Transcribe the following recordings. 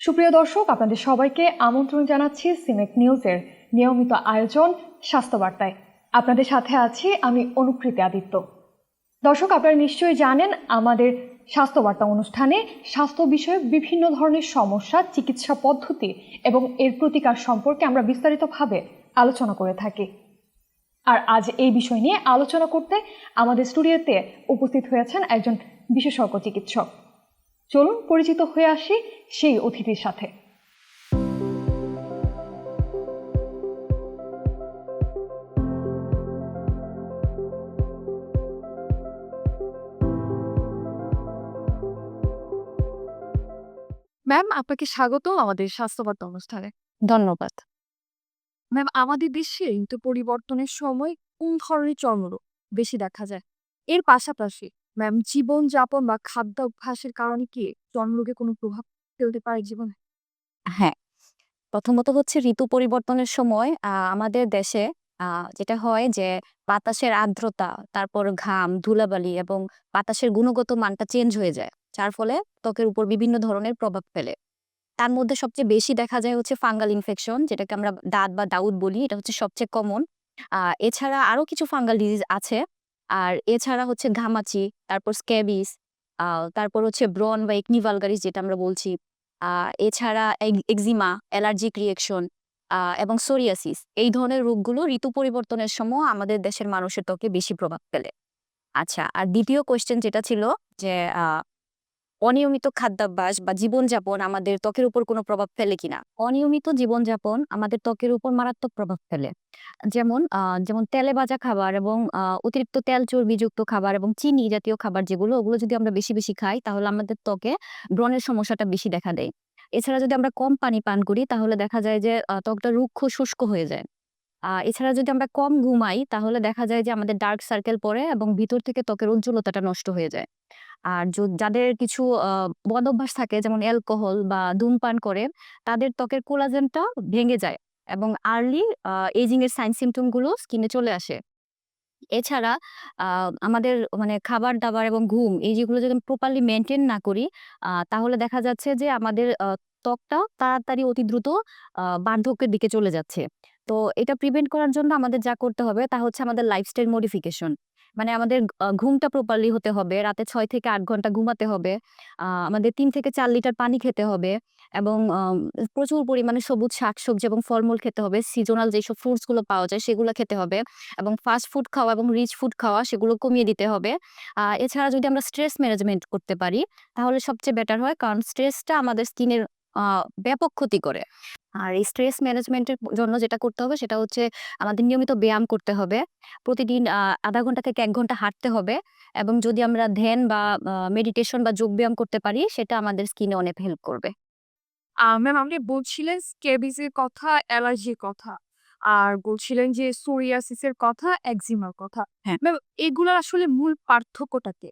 সুপ্রিয় দর্শক, আপনাদের সবাইকে আমন্ত্রণ জানাচ্ছি সিমেক নিউজের নিয়মিত আয়োজন স্বাস্থ্য বার্তায় আপনাদের সাথে আছি আমি অনুকৃতি আদিত্য। দর্শক, আপনারা নিশ্চয়ই জানেন, আমাদের স্বাস্থ্য বার্তা অনুষ্ঠানে স্বাস্থ্য বিষয়ক বিভিন্ন ধরনের সমস্যা, চিকিৎসা পদ্ধতি এবং এর প্রতিকার সম্পর্কে আমরা বিস্তারিতভাবে আলোচনা করে থাকি। আর আজ এই বিষয় নিয়ে আলোচনা করতে আমাদের স্টুডিওতে উপস্থিত হয়েছেন একজন বিশেষজ্ঞ চিকিৎসক। চলুন পরিচিত হয়ে আসি সেই অতিথির সাথে। ম্যাম আপনাকে স্বাগত আমাদের স্বাস্থ্যবার্তা অনুষ্ঠানে। ধন্যবাদ। ম্যাম আমাদের দেশে ঋতু পরিবর্তনের সময় কোন ধরনের চর্মরোগ বেশি দেখা যায়? এর পাশাপাশি ম্যাম জীবনযাপন বা খাদ্য অভ্যাসের কারণে কি চর্মরোগে কোনো প্রভাব ফেলতে পারে জীবনে? হ্যাঁ প্রথমত হচ্ছে ঋতু পরিবর্তনের সময় আমাদের দেশে যেটা হয় যে বাতাসের আর্দ্রতা, তারপর ঘাম, ধুলাবালি এবং বাতাসের গুণগত মানটা চেঞ্জ হয়ে যায়, যার ফলে ত্বকের উপর বিভিন্ন ধরনের প্রভাব ফেলে। তার মধ্যে সবচেয়ে বেশি দেখা যায় হচ্ছে ফাঙ্গাল ইনফেকশন, যেটাকে আমরা দাঁত বা দাউদ বলি, এটা হচ্ছে সবচেয়ে কমন এছাড়া আরও কিছু ফাঙ্গাল ডিজিজ আছে আর এছাড়া হচ্ছে ঘামাচি, তারপর স্ক্যাবিস তারপর হচ্ছে ব্রন বা একনি ভালগারিস যেটা আমরা বলছি। এছাড়া এক্সিমা অ্যালার্জিক রিয়েকশন এবং সোরিয়াসিস। এই ধরনের রোগগুলো ঋতু পরিবর্তনের সময় আমাদের দেশের মানুষের ত্বকে বেশি প্রভাব ফেলে। আচ্ছা আর দ্বিতীয় কোয়েশ্চেন যেটা ছিল যে অনিয়মিত খাদ্যাভ্যাস বা জীবনযাপন আমাদের ত্বকের উপর কোনো প্রভাব ফেলে কিনা? অনিয়মিত জীবনযাপন আমাদের ত্বকের উপর মারাত্মক প্রভাব ফেলে। যেমন যেমন তেলে ভাজা খাবার এবং অতিরিক্ত তেল চর্বিযুক্ত খাবার এবং চিনি জাতীয় খাবার যেগুলো, ওগুলো যদি আমরা বেশি বেশি খাই, তাহলে আমাদের ত্বকে ব্রণের সমস্যাটা বেশি দেখা দেয়। এছাড়া যদি আমরা কম পানি পান করি, তাহলে দেখা যায় যে ত্বকটা রুক্ষ, শুষ্ক হয়ে যায়। এছাড়া যদি আমরা কম ঘুমাই, তাহলে দেখা যায় যে আমাদের ডার্ক সার্কেল পড়ে এবং ভিতর থেকে ত্বকের উজ্জ্বলতাটা নষ্ট হয়ে যায়। আর যাদের কিছু বদ অভ্যাস থাকে, যেমন অ্যালকোহল বা ধূমপান করে, তাদের ত্বকের কোলাজেনটা ভেঙে যায় এবং আর্লি এজিং এর সাইন সিমটমগুলো স্কিনে চলে আসে। এছাড়া আমাদের মানে খাবার দাবার এবং ঘুম, এই যেগুলো যদি প্রপারলি মেনটেন না করি তাহলে দেখা যাচ্ছে যে আমাদের ত্বকটা তাড়াতাড়ি অতি দ্রুত বার্ধক্যের দিকে চলে যাচ্ছে। তো এটা প্রিভেন্ট করার জন্য আমাদের যা করতে হবে তা হচ্ছে আমাদের লাইফস্টাইল মডিফিকেশন মানে আমাদের ঘুমটা প্রপারলি হতে হবে, রাতে ছয় থেকে আট ঘণ্টা ঘুমাতে হবে আমাদের তিন থেকে চার লিটার পানি খেতে হবে এবং প্রচুর পরিমাণে সবুজ শাকসবজি এবং ফলমূল খেতে হবে সিজনাল যেসব ফ্রুটসগুলো পাওয়া যায় সেগুলো খেতে হবে এবং ফাস্ট ফুড খাওয়া এবং রিচ ফুড খাওয়া সেগুলো কমিয়ে দিতে হবে। এছাড়া যদি আমরা স্ট্রেস ম্যানেজমেন্ট করতে পারি তাহলে সবচেয়ে বেটার হয় কারণ স্ট্রেসটা আমাদের স্কিনের ব্যাপক ক্ষতি করে। আর এই স্ট্রেস ম্যানেজমেন্টের জন্য যেটা করতে হবে সেটা হচ্ছে আমাদের নিয়মিত ব্যায়াম করতে হবে। প্রতিদিন আধা ঘণ্টা থেকে এক ঘণ্টা হাঁটতে হবে এবং যদি আমরা ধ্যান বা মেডিটেশন বা যোগ ব্যায়াম করতে পারি সেটা আমাদের স্কিনে অনেক হেল্প করবে। ম্যাম আপনি বলছিলেন স্কেবিসের কথা অ্যালার্জির কথা। আর বলছিলেন যে সোরিয়াসিসের কথা একজিমার কথা। হ্যাঁ। ম্যাম এগুলোর আসলে মূল পার্থক্যটাকে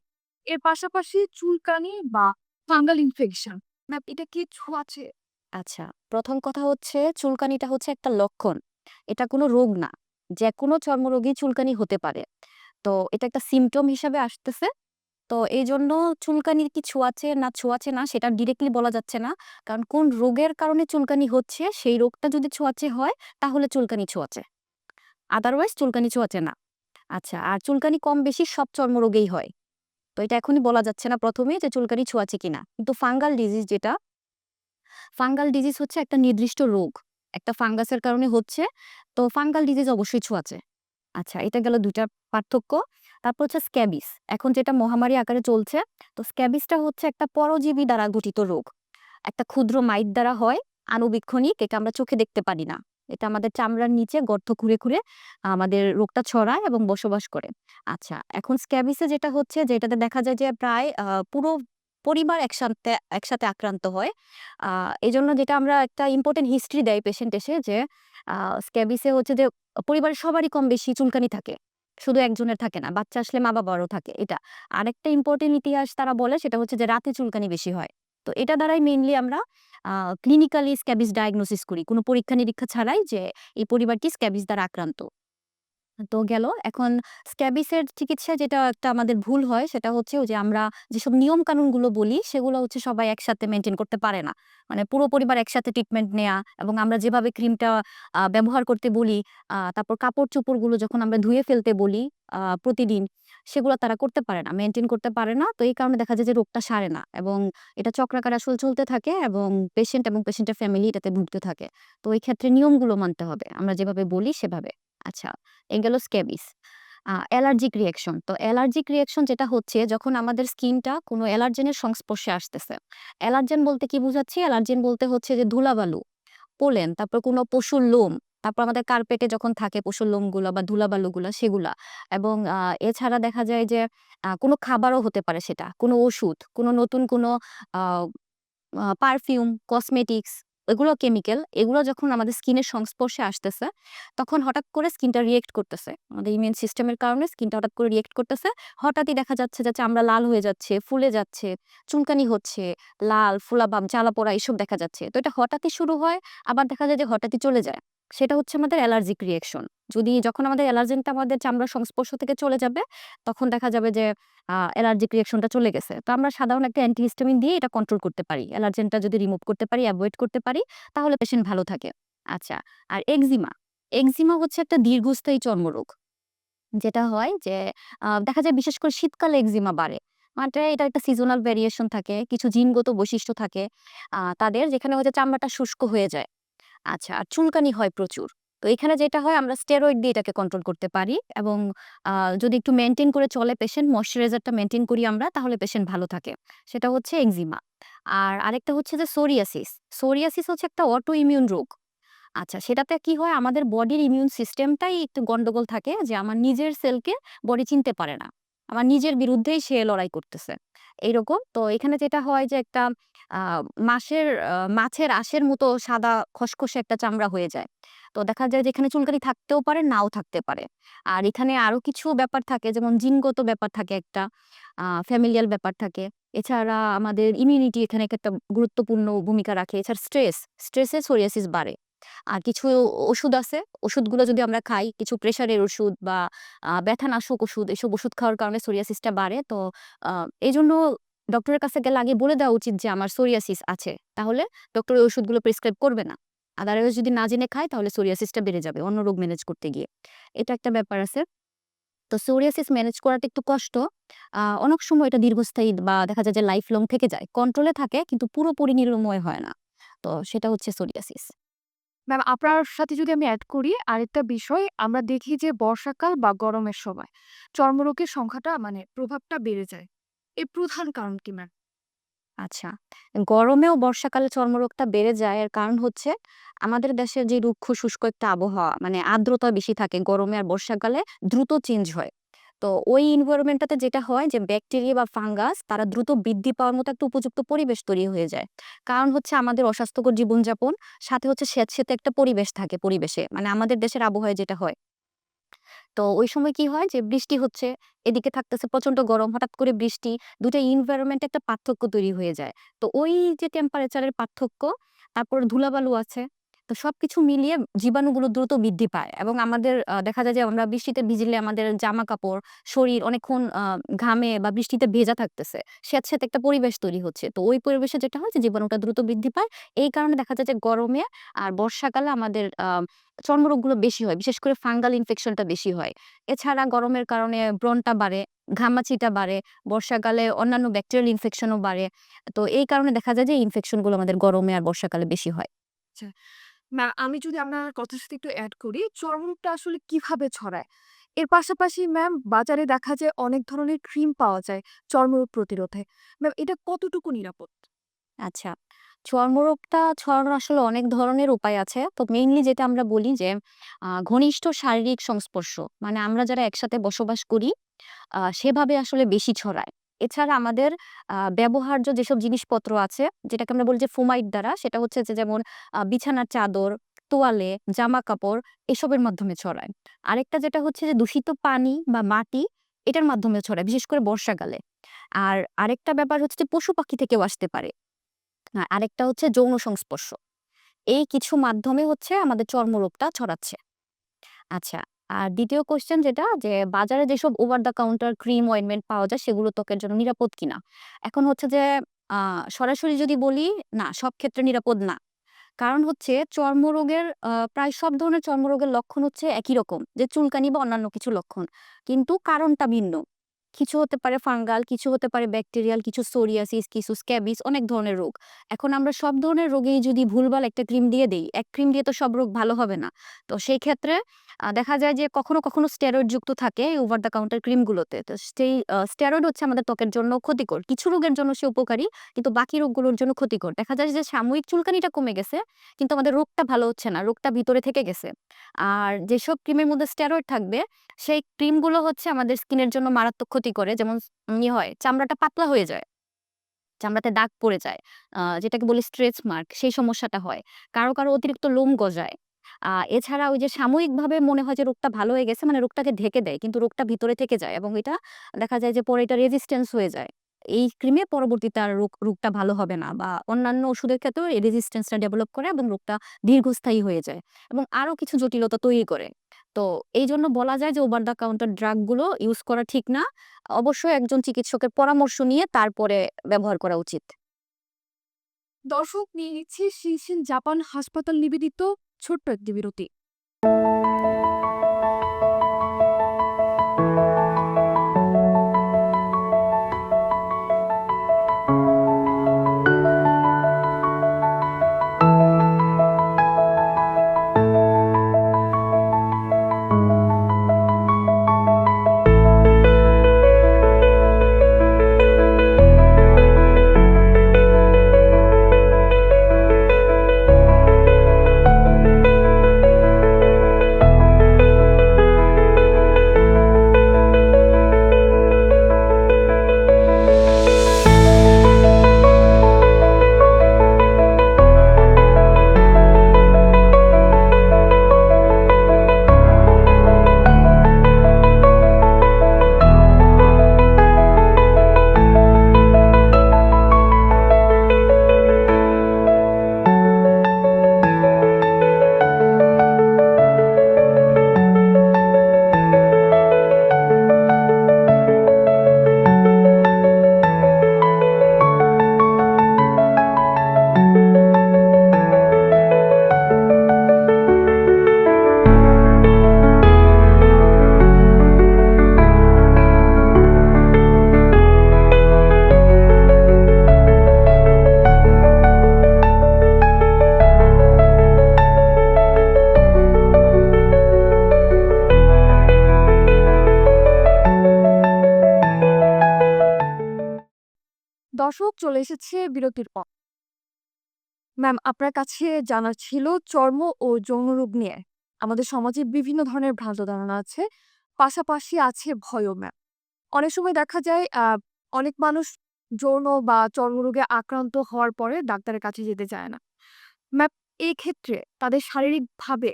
এর পাশাপাশি চুলকানি বা ফাঙ্গাল ইনফেকশন ম্যাম এটা কি ছোঁয়াচে? আচ্ছা প্রথম কথা হচ্ছে চুলকানিটা হচ্ছে একটা লক্ষণ। এটা কোনো রোগ না। যে কোনো চর্মরোগী চুলকানি হতে পারে। তো এটা একটা সিমটম হিসাবে আসতেছে। তো এই জন্য চুলকানির কি ছোঁয়াচে না ছোঁয়াচে না সেটা ডিরেক্টলি বলা যাচ্ছে না। কারণ কোন রোগের কারণে চুলকানি হচ্ছে সেই রোগটা যদি ছোঁয়াচে হয় তাহলে চুলকানি ছোঁয়াচে। আদারওয়াইজ চুলকানি ছোঁয়াচে না। আচ্ছা আর চুলকানি কম বেশি সব চর্মরোগেই হয়। তো এটা এখনই বলা যাচ্ছে না প্রথমে যে চুলকানি ছোঁয়াচে কিনা। কিন্তু ফাঙ্গাল ডিজিজ যেটা ফাঙ্গাল ডিজিজ হচ্ছে একটা নির্দিষ্ট রোগ। একটা ফাঙ্গাসের কারণে হচ্ছে, তো ফাঙ্গাল ডিজিজ অবশ্যই ছোঁয়াচে। আচ্ছা এটা গেল দুইটা পার্থক্য। তারপর হচ্ছে স্ক্যাবিস। এখন যেটা মহামারী আকারে চলছে, তো স্ক্যাবিসটা হচ্ছে একটা পরজীবী দ্বারা গঠিত রোগ। একটা ক্ষুদ্র মাইট দ্বারা হয় আনুবীক্ষণিক এটা আমরা চোখে দেখতে পারি না। এটা আমাদের চামড়ার নিচে গর্ত খুঁড়ে খুঁড়ে আমাদের রোগটা ছড়ায় এবং বসবাস করে। আচ্ছা এখন স্ক্যাবিসে যেটা হচ্ছে, যেটাতে দেখা যায় যে প্রায় পুরো পরিবার একসাথে একসাথে আক্রান্ত হয়। এই জন্য যেটা আমরা একটা ইম্পর্টেন্ট হিস্ট্রি দেয় পেশেন্ট এসে যে স্ক্যাবিসে হচ্ছে যে, পরিবারের সবারই কম বেশি চুলকানি থাকে। শুধু একজনের থাকে না, বাচ্চা আসলে মা বাবারও থাকে এটা। আরেকটা ইম্পর্টেন্ট ইতিহাস তারা বলে, সেটা হচ্ছে যে, রাতে চুলকানি বেশি হয়। তো এটা দ্বারাই মেইনলি আমরা ক্লিনিক্যালি স্ক্যাবিস ডায়াগনোসিস করি। কোনো পরীক্ষা নিরীক্ষা ছাড়াই যে, এই পরিবারটি স্ক্যাবিস দ্বারা আক্রান্ত। তো গেল। এখন স্ক্যাবিসের চিকিৎসা যেটা একটা আমাদের ভুল হয়, সেটা হচ্ছে যে আমরা যেসব নিয়ম কানুনগুলো বলি, সেগুলো হচ্ছে সবাই একসাথে মেনটেন করতে পারে না। মানে পুরো পরিবার একসাথে ট্রিটমেন্ট নেওয়া এবং আমরা যেভাবে ক্রিমটা ব্যবহার করতে বলি তারপর কাপড় চোপড়গুলো যখন আমরা ধুয়ে ফেলতে বলি প্রতিদিন, সেগুলো তারা করতে পারে না মেনটেন করতে পারে না। তো এই কারণে দেখা যায় যে রোগটা সারে না এবং এটা চক্রাকার আসল চলতে থাকে এবং পেশেন্ট এবং পেশেন্টের ফ্যামিলি এটাতে ভুগতে থাকে। তো এই ক্ষেত্রে নিয়মগুলো মানতে হবে। আমরা যেভাবে বলি, সেভাবে। আচ্ছা এই গেল স্ক্যাবিস অ্যালার্জিক রিয়াকশন তো অ্যালার্জিক রিয়াকশন যেটা হচ্ছে, যখন আমাদের স্কিনটা কোনো অ্যালার্জেনের সংস্পর্শে আসতেছে। অ্যালার্জেন বলতে কি বুঝাচ্ছি? অ্যালার্জেন বলতে হচ্ছে যে ধুলাবালু, পোলেন, তারপর কোনো পশুর লোম, তারপর আমাদের কার্পেটে যখন থাকে পশুর লোমগুলো বা ধুলাবালুগুলো, সেগুলা। এবং এছাড়া দেখা যায় যে কোনো খাবারও হতে পারে সেটা, কোনো ওষুধ, কোনো নতুন কোনো পারফিউম, কসমেটিক্স এগুলো কেমিক্যাল এগুলো যখন আমাদের স্কিনের সংস্পর্শে আসতেছে, তখন হঠাৎ করে স্কিনটা রিয়েক্ট করতেছে। আমাদের ইমিউন সিস্টেমের কারণে স্কিনটা হঠাৎ করে রিয়েক্ট করতেছে। হঠাৎই দেখা যাচ্ছে যে চামড়া লাল হয়ে যাচ্ছে, ফুলে যাচ্ছে চুনকানি হচ্ছে, লাল ফুলাভাব জ্বালা পোড়া এইসব দেখা যাচ্ছে। তো এটা হঠাৎই শুরু হয়, আবার দেখা যায় যে হঠাৎই চলে যায়। সেটা হচ্ছে আমাদের অ্যালার্জিক রিয়েকশন যদি যখন আমাদের অ্যালার্জেনটা আমাদের চামড়ার সংস্পর্শ থেকে চলে যাবে, তখন দেখা যাবে যে অ্যালার্জিক রিয়েকশনটা চলে গেছে। তো আমরা সাধারণ একটা অ্যান্টিহিস্টামিন দিয়ে এটা কন্ট্রোল করতে পারি। অ্যালার্জেনটা যদি রিমুভ করতে পারি অ্যাভয়েড করতে পারি, তাহলে পেশেন্ট ভালো থাকে। আচ্ছা আর এক্সিমা এক্সিমা হচ্ছে একটা দীর্ঘস্থায়ী চর্মরোগ। যেটা হয় যে দেখা যায় বিশেষ করে শীতকালে এক্সিমা বাড়ে। মানে এটা একটা সিজনাল ভ্যারিয়েশন থাকে, কিছু জিনগত বৈশিষ্ট্য থাকে। তাদের যেখানে হচ্ছে চামড়াটা শুষ্ক হয়ে যায়। আচ্ছা আর চুলকানি হয় প্রচুর। তো এখানে যেটা হয়, আমরা স্টেরয়েড দিয়ে এটাকে কন্ট্রোল করতে পারি এবং যদি একটু মেনটেন করে চলে পেশেন্ট ময়শ্চারাইজারটা মেনটেন করি আমরা, তাহলে পেশেন্ট ভালো থাকে। সেটা হচ্ছে এক্সিমা আর আরেকটা হচ্ছে যে সোরিয়াসিস সোরিয়াসিস হচ্ছে একটা অটো ইমিউন রোগ। আচ্ছা সেটাতে কি হয়, আমাদের বডির ইমিউন সিস্টেমটাই একটু গন্ডগোল থাকে যে আমার নিজের সেলকে বডি চিনতে পারে না। আমার নিজের বিরুদ্ধেই সে লড়াই করতেছে। এইরকম। তো এখানে যেটা হয় যে একটা মাসের মাছের আঁশের মতো সাদা খসখসে একটা চামড়া হয়ে যায়। তো দেখা যায় যে এখানে চুলকানি থাকতেও পারে, নাও থাকতে পারে। আর এখানে আরও কিছু ব্যাপার থাকে, যেমন জিনগত ব্যাপার থাকে একটা ফ্যামিলিয়াল ব্যাপার থাকে। এছাড়া আমাদের ইমিউনিটি এখানে একটা গুরুত্বপূর্ণ ভূমিকা রাখে, এছাড়া স্ট্রেস স্ট্রেসে সোরিয়াসিস বাড়ে। আর কিছু ওষুধ আছে, ওষুধগুলো যদি আমরা খাই, কিছু প্রেশারের ওষুধ বা ব্যথানাশক ওষুধ, এসব ওষুধ খাওয়ার কারণে সোরিয়াসিসটা বাড়ে। তো এই জন্য ডক্টরের কাছে গেলে আগে বলে দেওয়া উচিত যে আমার সোরিয়াসিস আছে। তাহলে ডক্টর ওষুধগুলো প্রেসক্রাইব করবে না। আদারওয়াইজ যদি না জেনে খায়, তাহলে সোরিয়াসিসটা বেড়ে যাবে অন্য রোগ ম্যানেজ করতে গিয়ে। এটা একটা ব্যাপার আছে। তো সোরিয়াসিস ম্যানেজ করাটা একটু কষ্ট। অনেক সময় এটা দীর্ঘস্থায়ী বা দেখা যায় যে লাইফ লং থেকে যায়। কন্ট্রোলে থাকে, কিন্তু পুরোপুরি নিরাময় হয় না। তো সেটা হচ্ছে সোরিয়াসিস ম্যাম আপনার সাথে যদি আমি অ্যাড করি, আরেকটা বিষয়, আমরা দেখি যে বর্ষাকাল বা গরমের সময় চর্মরোগের সংখ্যাটা মানে প্রভাবটা বেড়ে যায়। এর প্রধান কারণ কি ম্যাম আচ্ছা গরমেও বর্ষাকালে চর্মরোগটা বেড়ে যায়। এর কারণ হচ্ছে আমাদের দেশের যে রুক্ষ, শুষ্ক একটা আবহাওয়া মানে আর্দ্রতা বেশি থাকে গরমে আর বর্ষাকালে দ্রুত চেঞ্জ হয়। তো ওই এনভায়রনমেন্টটাতে যেটা হয় যে ব্যাকটেরিয়া বা ফাঙ্গাস তারা দ্রুত বৃদ্ধি পাওয়ার মতো একটা উপযুক্ত পরিবেশ তৈরি হয়ে যায়। কারণ হচ্ছে আমাদের অস্বাস্থ্যকর জীবনযাপন, সাথে হচ্ছে স্যাঁতসেঁতে একটা পরিবেশ থাকে পরিবেশে মানে আমাদের দেশের আবহাওয়ায় যেটা হয়। তো ওই সময় কি হয় যে, বৃষ্টি হচ্ছে, এদিকে থাকতেছে প্রচণ্ড গরম, হঠাৎ করে বৃষ্টি দুটা ইনভায়রনমেন্টে একটা পার্থক্য তৈরি হয়ে যায়। তো ওই যে টেম্পারেচারের পার্থক্য, তারপর ধুলাবালু আছে তো সবকিছু মিলিয়ে জীবাণুগুলো দ্রুত বৃদ্ধি পায় এবং আমাদের দেখা যায় যে আমরা বৃষ্টিতে ভিজলে আমাদের জামা কাপড় শরীর অনেকক্ষণ ঘামে বা বৃষ্টিতে ভেজা থাকতেছে স্যাঁতস্যাঁতে একটা পরিবেশ তৈরি হচ্ছে। তো ওই পরিবেশে যেটা হয় যে জীবাণুটা দ্রুত বৃদ্ধি পায়। এই কারণে দেখা যায় যে গরমে আর বর্ষাকালে আমাদের চর্মরোগগুলো বেশি হয়, বিশেষ করে ফাঙ্গাল ইনফেকশনটা বেশি হয়। এছাড়া গরমের কারণে ব্রণটা বাড়ে, ঘামাচিটা বাড়ে, বর্ষাকালে অন্যান্য ব্যাকটেরিয়াল ইনফেকশনও বাড়ে। তো এই কারণে দেখা যায় যে ইনফেকশনগুলো আমাদের গরমে আর বর্ষাকালে বেশি হয়। আমি যদি আপনার কথার সাথে একটু অ্যাড করি, চর্মরোগটা আসলে কীভাবে ছড়ায়? এর পাশাপাশি ম্যাম বাজারে দেখা যায় অনেক ধরনের ক্রিম পাওয়া যায় চর্মরোগ প্রতিরোধে। ম্যাম এটা কতটুকু নিরাপদ? আচ্ছা চর্মরোগটা ছড়ানোর আসলে অনেক ধরনের উপায় আছে। তো মেইনলি যেটা আমরা বলি যে ঘনিষ্ঠ শারীরিক সংস্পর্শ। মানে আমরা যারা একসাথে বসবাস করি সেভাবে আসলে বেশি ছড়ায়। এছাড়া আমাদের ব্যবহার্য যেসব জিনিসপত্র আছে, যেটাকে আমরা বলি যে ফোমাইট দ্বারা, সেটা হচ্ছে যে যেমন বিছানার চাদর, তোয়ালে জামা কাপড় এসবের মাধ্যমে ছড়ায়। আরেকটা যেটা হচ্ছে যে দূষিত পানি বা মাটি, এটার মাধ্যমে ছড়ায়, বিশেষ করে বর্ষাকালে। আর আরেকটা ব্যাপার হচ্ছে যে পশু পাখি থেকেও আসতে পারে। আরেকটা হচ্ছে যৌন সংস্পর্শ। এই কিছু মাধ্যমে হচ্ছে আমাদের চর্মরোগটা ছড়াচ্ছে। আচ্ছা আর দ্বিতীয় কোয়েশ্চেন যেটা, যে বাজারে যেসব over the counter cream ointment পাওয়া যায়, সেগুলো ত্বকের জন্য নিরাপদ কিনা? এখন হচ্ছে যে সরাসরি যদি বলি, না, সব ক্ষেত্রে নিরাপদ না। কারণ হচ্ছে চর্মরোগের প্রায় সব ধরনের চর্মরোগের লক্ষণ হচ্ছে একই রকম, যে চুলকানি বা অন্যান্য কিছু লক্ষণ। কিন্তু কারণটা ভিন্ন। কিছু হতে পারে ফাঙ্গাল, কিছু হতে পারে ব্যাকটেরিয়াল, কিছু সোরিয়াসিস, কিছু স্ক্যাবিস, অনেক ধরনের রোগ। এখন আমরা সব ধরনের রোগেই যদি ভুলভাল একটা ক্রিম দিয়ে দেই, এক ক্রিম দিয়ে তো সব রোগ ভালো হবে না। তো সেই ক্ষেত্রে দেখা যায় যে কখনো কখনো স্টেরয়েড যুক্ত থাকে ওভার দ্য কাউন্টার ক্রিমগুলোতে। তো সেই স্টেরয়েড হচ্ছে আমাদের ত্বকের জন্য ক্ষতিকর। কিছু রোগের জন্য সে উপকারী, কিন্তু বাকি রোগগুলোর জন্য ক্ষতিকর। দেখা যায় যে সাময়িক চুলকানিটা কমে গেছে, কিন্তু আমাদের রোগটা ভালো হচ্ছে না, রোগটা ভিতরে থেকে গেছে। আর যেসব ক্রিমের মধ্যে স্টেরয়েড থাকবে, সেই ক্রিমগুলো হচ্ছে আমাদের স্কিনের জন্য মারাত্মক ক্ষতি করে। যেমন ইয়ে হয়, চামড়াটা পাতলা হয়ে যায়, চামড়াতে দাগ পড়ে যায় যেটাকে বলি স্ট্রেচ মার্ক সেই সমস্যাটা হয়। কারও কারও অতিরিক্ত লোম গজায়। এছাড়া ওই যে সাময়িকভাবে মনে হয় যে রোগটা ভালো হয়ে গেছে মানে রোগটাকে ঢেকে দেয়, কিন্তু রোগটা ভিতরে থেকে যায় এবং এটা দেখা যায় যে পরে এটা রেজিস্ট্যান্স হয়ে যায়। এই ক্রিমে পরবর্তীতে আর রোগ, রোগটা ভালো হবে না বা অন্যান্য ওষুধের ক্ষেত্রেও এই রেজিস্ট্যান্সটা ডেভেলপ করে এবং রোগটা দীর্ঘস্থায়ী হয়ে যায় এবং আরও কিছু জটিলতা তৈরি করে। তো এই জন্য বলা যায় যে ওভার দ্য কাউন্টার ড্রাগগুলো ইউজ করা ঠিক না। অবশ্যই একজন চিকিৎসকের পরামর্শ নিয়ে তারপরে ব্যবহার করা উচিত। দর্শক, নিয়ে নিচ্ছে শিনশিন জাপান হাসপাতাল নিবেদিত ছোট্ট একটি বিরতি। এসেছে বিরতির পর। ম্যাম, আপনার কাছে জানার ছিল চর্ম ও যৌনরোগ নিয়ে। আমাদের সমাজে বিভিন্ন ধরনের ভ্রান্ত ধারণা আছে, পাশাপাশি আছে ভয়ও, ম্যাম। অনেক সময় দেখা যায় অনেক মানুষ যৌন বা চর্মরোগে আক্রান্ত হওয়ার পরে ডাক্তারের কাছে যেতে চায় না। ম্যাম এই ক্ষেত্রে তাদের শারীরিকভাবে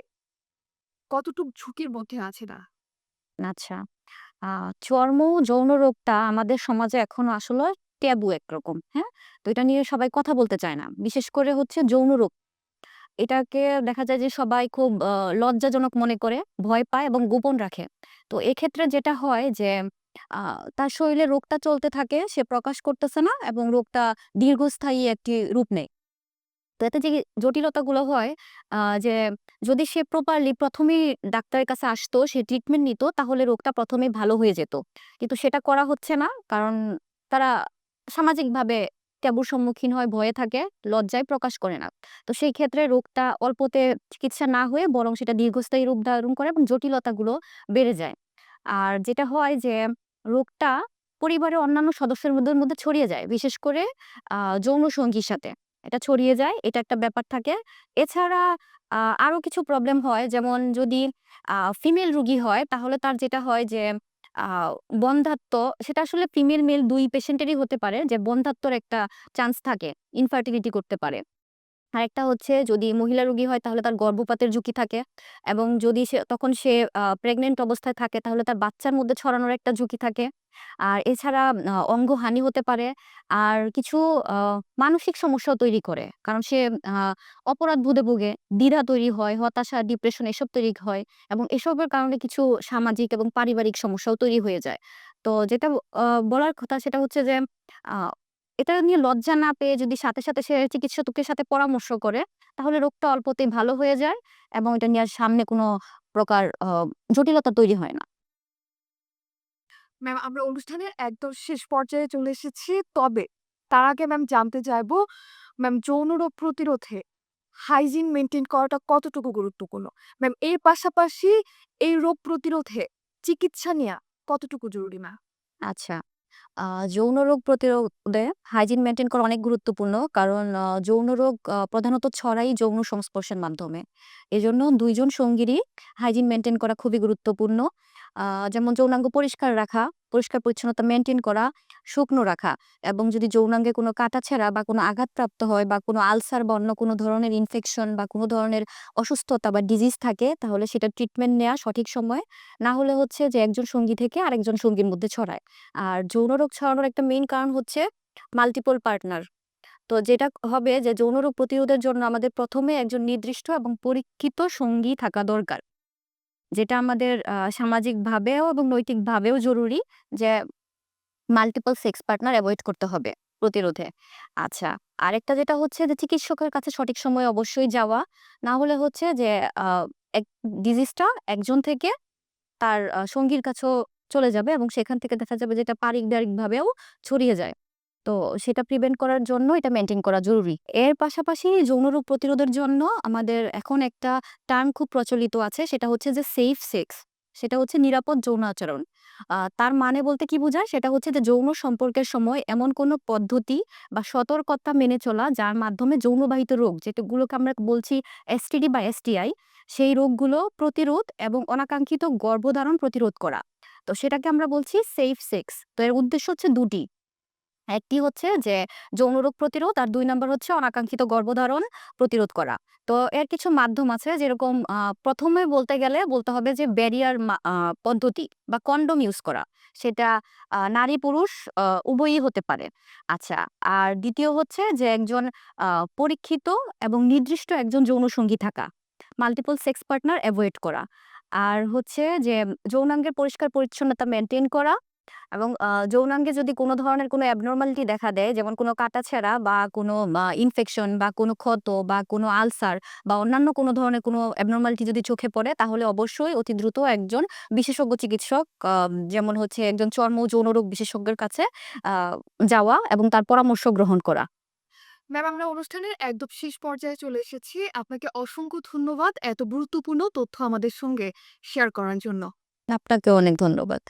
কতটুকু ঝুঁকির মধ্যে আছে না আচ্ছা চর্ম যৌন রোগটা আমাদের সমাজে এখনও আসলে ট্যাবু একরকম হ্যাঁ? তো এটা নিয়ে সবাই কথা বলতে চায় না। বিশেষ করে হচ্ছে যৌন রোগ। এটাকে দেখা যায় যে সবাই খুব লজ্জাজনক মনে করে, ভয় পায় এবং গোপন রাখে। তো এক্ষেত্রে যেটা হয় যে তার শরীরে রোগটা চলতে থাকে, সে প্রকাশ করতেছে না এবং রোগটা দীর্ঘস্থায়ী একটি রূপ নেয়। তো এতে যে জটিলতাগুলো হয় যে যদি সে প্রপারলি প্রথমেই ডাক্তারের কাছে আসতো, সে ট্রিটমেন্ট নিত, তাহলে রোগটা প্রথমে ভালো হয়ে যেত। কিন্তু সেটা করা হচ্ছে না, কারণ তারা সামাজিকভাবে ট্যাবুর সম্মুখীন হয় ভয়ে থাকে লজ্জায় প্রকাশ করে না। তো সেই ক্ষেত্রে রোগটা অল্পতে চিকিৎসা না হয়ে বরং সেটা দীর্ঘস্থায়ী রূপ ধারণ করে এবং জটিলতাগুলো বেড়ে যায়। আর যেটা হয় যে রোগটা পরিবারের অন্যান্য সদস্যের মধ্যে ছড়িয়ে যায় বিশেষ করে যৌন সঙ্গীর সাথে। এটা ছড়িয়ে যায় এটা একটা ব্যাপার থাকে। এছাড়া আহ, আরও কিছু প্রবলেম হয় যেমন যদি ফিমেল রুগী হয় তাহলে তার যেটা হয় যে আহ, বন্ধ্যাত্ব সেটা আসলে ফিমেল মেল দুই পেশেন্টেরই হতে পারে যে বন্ধাত্মর একটা চান্স থাকে ইনফার্টিলিটি করতে পারে। আরেকটা হচ্ছে যদি মহিলা রোগী হয় তাহলে তার গর্ভপাতের ঝুঁকি থাকে এবং যদি সে, তখন সে প্রেগনেন্ট অবস্থায় থাকে তাহলে তার বাচ্চার মধ্যে ছড়ানোর একটা ঝুঁকি থাকে। আর এছাড়া অঙ্গহানি হতে পারে আর কিছু মানসিক সমস্যাও তৈরি করে। কারণ সে অপরাধ বোধে ভোগে, দ্বিধা তৈরি হয়, হতাশা ডিপ্রেশন এসব তৈরি হয় এবং এসবের কারণে কিছু সামাজিক এবং পারিবারিক সমস্যাও তৈরি হয়ে যায়। তো যেটা বলার কথা সেটা হচ্ছে যে এটা নিয়ে লজ্জা না পেয়ে যদি সাথে সাথে সে চিকিৎসকের সাথে পরামর্শ করে তাহলে রোগটা অল্পতেই ভালো হয়ে যায় এবং এটা নিয়ে আর সামনে কোনো প্রকার জটিলতা তৈরি হয় না। ম্যাম আমরা অনুষ্ঠানের একদম শেষ পর্যায়ে চলে এসেছি। তবে তার আগে ম্যাম জানতে চাইব ম্যাম যৌন রোগ প্রতিরোধে হাইজিন মেনটেন করাটা কতটুকু গুরুত্বপূর্ণ? ম্যাম এর পাশাপাশি এই রোগ প্রতিরোধে চিকিৎসা নেওয়া কতটুকু জরুরি ম্যাম? আচ্ছা। যৌন রোগ প্রতিরোধে হাইজিন মেনটেন করা অনেক গুরুত্বপূর্ণ। কারণ যৌন রোগ প্রধানত ছড়াই যৌন সংস্পর্শের মাধ্যমে। এজন্য দুইজন সঙ্গীরই হাইজিন মেনটেন করা খুবই গুরুত্বপূর্ণ। যেমন যৌনাঙ্গ পরিষ্কার রাখা, পরিষ্কার পরিচ্ছন্নতা মেনটেন করা, শুকনো রাখা এবং যদি যৌনাঙ্গে কোনো কাটাছেঁড়া বা কোনো আঘাতপ্রাপ্ত হয় বা কোনো আলসার বা অন্য কোনো ধরনের ইনফেকশন বা কোনো ধরনের অসুস্থতা বা ডিজিজ থাকে, তাহলে সেটা ট্রিটমেন্ট নেওয়া সঠিক সময়ে। না হলে হচ্ছে যে একজন সঙ্গী থেকে আরেকজন সঙ্গীর মধ্যে ছড়ায়। আর যৌন রোগ ছড়ানোর একটা মেইন কারণ হচ্ছে মাল্টিপল পার্টনার তো যেটা হবে যে যৌন রোগ প্রতিরোধের জন্য আমাদের প্রথমে একজন নির্দিষ্ট এবং পরীক্ষিত সঙ্গী থাকা দরকার। যেটা আমাদের সামাজিকভাবেও এবং নৈতিকভাবেও জরুরি যে মাল্টিপল সেক্স পার্টনার অ্যাভয়েড করতে হবে প্রতিরোধে। আচ্ছা আরেকটা যেটা হচ্ছে যে, চিকিৎসকের কাছে সঠিক সময়ে অবশ্যই যাওয়া। না হলে হচ্ছে যে এক ডিজিজটা একজন থেকে তার সঙ্গীর কাছেও চলে যাবে এবং সেখান থেকে দেখা যাবে যেটা পারিবারিকভাবেও ছড়িয়ে যায়। তো সেটা প্রিভেন্ট করার জন্য এটা মেনটেন করা জরুরি। এর পাশাপাশি যৌন রোগ প্রতিরোধের জন্য আমাদের এখন একটা টার্ম খুব প্রচলিত আছে, সেটা হচ্ছে যে সেফ সেক্স সেটা হচ্ছে নিরাপদ যৌন আচরণ। তার মানে বলতে কি বোঝায়? সেটা হচ্ছে যে যৌন সম্পর্কের সময় এমন কোনো পদ্ধতি বা সতর্কতা মেনে চলা যার মাধ্যমে যৌনবাহিত রোগ যেটাগুলোকে আমরা বলছি এসটিডি বা এসটিআই সেই রোগগুলো প্রতিরোধ এবং অনাকাঙ্ক্ষিত গর্ভধারণ প্রতিরোধ করা। তো সেটাকে আমরা বলছি সেফ সেক্স তো এর উদ্দেশ্য হচ্ছে দুটি। একটি হচ্ছে যে, যৌন রোগ প্রতিরোধ আর দুই নম্বর হচ্ছে অনাকাঙ্ক্ষিত গর্ভধারণ প্রতিরোধ করা। তো এর কিছু মাধ্যম আছে যেরকম প্রথমে বলতে গেলে বলতে হবে যে ব্যারিয়ার পদ্ধতি বা কন্ডোম ইউজ করা। সেটা নারী পুরুষ উভয়ই হতে পারে। আচ্ছা আর দ্বিতীয় হচ্ছে যে একজন পরীক্ষিত এবং নির্দিষ্ট একজন যৌন সঙ্গী থাকা। মাল্টিপল সেক্স পার্টনার অ্যাভয়েড করা। আর হচ্ছে যে যৌনাঙ্গের পরিষ্কার পরিচ্ছন্নতা মেনটেন করা। এবং যৌনাঙ্গে যদি কোনো ধরনের কোনো অ্যাবনর্মালিটি দেখা দেয় যেমন কোনো কাটাছেঁড়া বা কোনো ইনফেকশন বা কোনো ক্ষত বা কোনো আলসার বা অন্যান্য কোনো ধরনের কোনো অ্যাবনর্মালিটি যদি চোখে পড়ে তাহলে অবশ্যই অতি দ্রুত একজন বিশেষজ্ঞ চিকিৎসক যেমন হচ্ছে একজন চর্ম যৌন রোগ বিশেষজ্ঞের কাছে যাওয়া এবং তার পরামর্শ গ্রহণ করা। ম্যাম আমরা অনুষ্ঠানের একদম শেষ পর্যায়ে চলে এসেছি। আপনাকে অসংখ্য ধন্যবাদ এত গুরুত্বপূর্ণ তথ্য আমাদের সঙ্গে শেয়ার করার জন্য। আপনাকে অনেক ধন্যবাদ।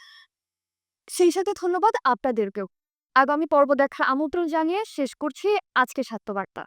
সেই সাথে ধন্যবাদ আপনাদেরকেও। আগামী পর্ব দেখার আমন্ত্রণ জানিয়ে শেষ করছি আজকে স্বাস্থ্যবার্তা